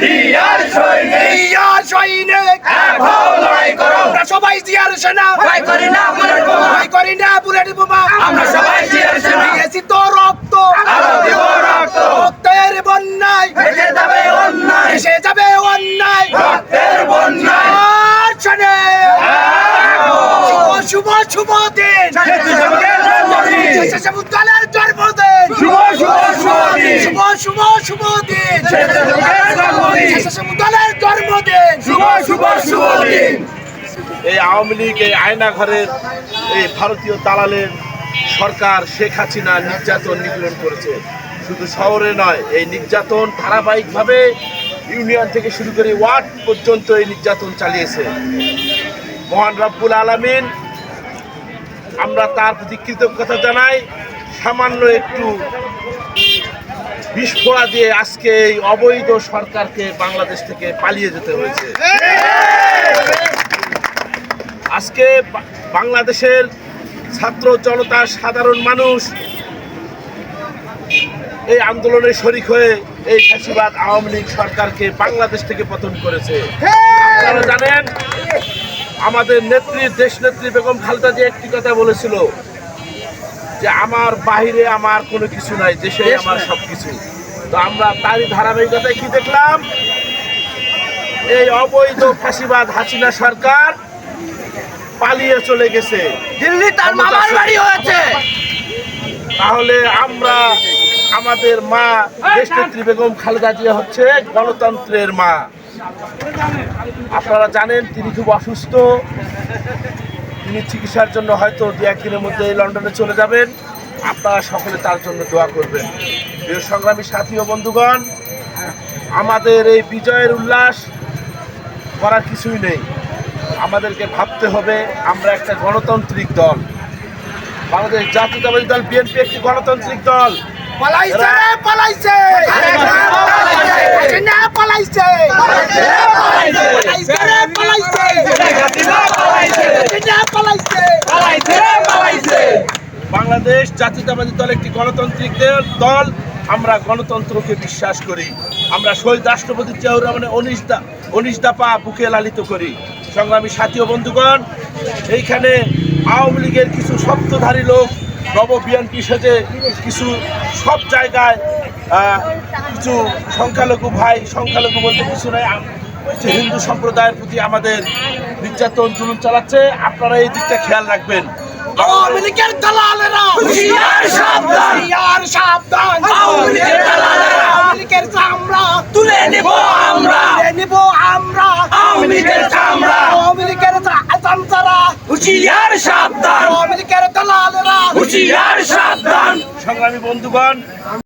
জিয়ার সৈনিক। জিয়ার সৈনিক। এক হও লড়াই করো। আমরা সবাই জিয়ার সেনা। ভয় করি না বুলেট বোমা। ভয় করি না বুলেট বোমা। আমরা সবাই জিয়ার সেনা। দিয়েছি তো রক্ত। আরও দেব রক্ত। রক্তের বন্যায়। ভেসে যাবে অন্যায়। এসে যাবে অন্যায়। রক্তের বন্যায়। আর শোনে শুভ শুভ দিন। দলের জন্মদিন। শুভ শুভ শুভ দিন। শুভ শুভ শুভ দিন স্বেচ্ছাসেবকের জন্মদিন। স্বেচ্ছাসেবক দলের জন্মদিন শুভ শুভ শুভ দিন এই আওয়ামী লীগ, এই আয়না ঘরের এই ভারতীয় দালালের সরকার শেখ হাসিনা নির্যাতন নিপীড়ন করেছে। শুধু শহরে নয়, এই নির্যাতন ধারাবাহিকভাবে ইউনিয়ন থেকে শুরু করে ওয়ার্ড পর্যন্ত এই নির্যাতন চালিয়েছে। মহান রব্বুল আলামিন, আমরা তার প্রতি কৃতজ্ঞতা জানাই। সামান্য একটু বিস্ফোরা দিয়ে আজকে এই অবৈধ সরকারকে বাংলাদেশ থেকে পালিয়ে যেতে হয়েছে। আজকে বাংলাদেশের ছাত্র জনতা সাধারণ মানুষ এই আন্দোলনে শরিক হয়ে এই ফ্যাসিবাদ আওয়ামী লীগ সরকারকে বাংলাদেশ থেকে পতন করেছে। জানেন, আমাদের নেত্রী দেশ নেত্রী বেগম খালেদা যে একটি কথা বলেছিল যে আমার বাহিরে আমার কোনো কিছু নাই দেশে আমার সব কিছু তো আমরা তারই ধারাবাহিকতায় কি দেখলাম? এই অবৈধ ফ্যাসিবাদ হাসিনা সরকার পালিয়ে চলে গেছে। দিল্লি তার মামার বাড়ি হয়েছে। তাহলে আমরা আমাদের মা দেশনেত্রী বেগম খালেদা জিয়া হচ্ছে গণতন্ত্রের মা। আপনারা জানেন তিনি খুব অসুস্থ। তিনি চিকিৎসার জন্য হয়তো দু একদিনের মধ্যে লন্ডনে চলে যাবেন। আপনারা সকলে তার জন্য দোয়া করবেন। প্রিয় সংগ্রামী সাথী ও বন্ধুগণ আমাদের এই বিজয়ের উল্লাস করার কিছুই নেই। আমাদেরকে ভাবতে হবে আমরা একটা গণতান্ত্রিক দল। বাংলাদেশ জাতীয়তাবাদী দল বিএনপি একটি গণতান্ত্রিক দল। পালাইছে পালাইছে! পালাইছে পালাইছে পালাইছে রে পালাইছে না পালাইছে বাংলাদেশ জাতীয়তাবাদী দল একটি গণতান্ত্রিক দল। আমরা গণতন্ত্রকে বিশ্বাস করি। আমরা শহীদ রাষ্ট্রপতি জিয়াউর রহমানের অনিশ দা অনিশ দাপা বুকে লালিত করি। সংগ্রামী সাথী ও বন্ধুগণ এইখানে আওয়ামী লীগের কিছু শব্দধারী লোক নব বিএনপি সেজে কিছু সব জায়গায় কিছু সংখ্যালঘু ভাই সংখ্যালঘু বলতে কিছু নয় কিছু হিন্দু সম্প্রদায়ের প্রতি আমাদের নির্যাতন জুলুম চালাচ্ছে আপনারা এই দিকটা খেয়াল রাখবেন। আওয়ামী লীগের দালালেরা! হুঁশিয়ার সাবধান। হুঁশিয়ার সাবধান! আওয়ামী লীগের দালালেরা। আওয়ামী লীগের চামড়া! তুলে নিব আমরা! তুলে নিব আমরা! আওয়ামী লীগের চামড়া। আওয়ামী লীগের চামচারা! হুঁশিয়ার সাবধান! আওয়ামী লীগের দালালেরা! হুঁশিয়ার সাবধান! সংগ্রামী বন্ধুগণ